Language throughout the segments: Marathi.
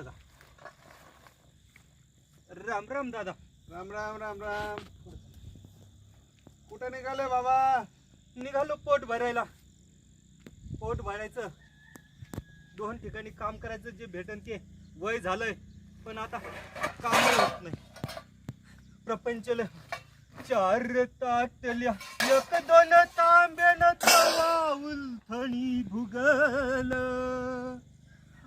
बघा राम राम दादा. राम राम राम राम. कुठं निघाले बाबा? निघालो पोट भरायला. पोट भरायचं. दोन ठिकाणी काम करायचं जे भेटन ते वय झालंय. पण आता काम होत नाही. प्रपंचल चार ताटल्या एक दोन तांब्यान तवा उलथणी भुगल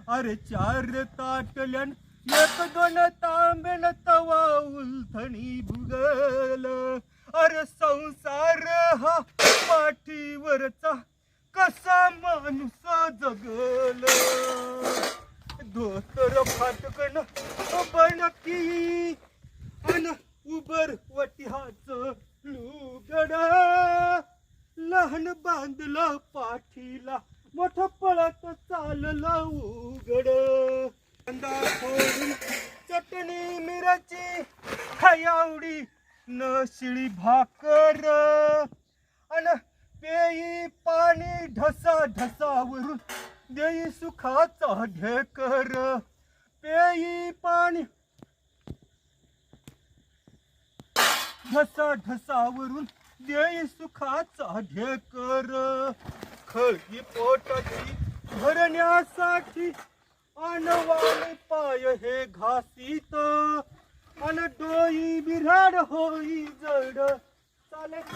अरे चार ताटल्यान एक दोन तांबेन तवा उलथणी भुगल. अरे संसार हा पाठीवरचा कसा माणूस जगल. धोतर फाटकन बनकी अन उबर वटिहाच लुगड. लहान बांधलं पाठीला मोठ पळत चाललं उघड. कांदा फोडून चटणी मिरची खायावडी न शिळी भाकर. अन पेई पाणी ढसा ढसावरून देई सुखाचा ढेकर पेई पाणी ढसा ढसावरून देई सुखाचा ढेकर खळगी पोटाची भरण्यासाठी अनवाने पाय हे घासीत. अन डोई बिराड होई जड. चालत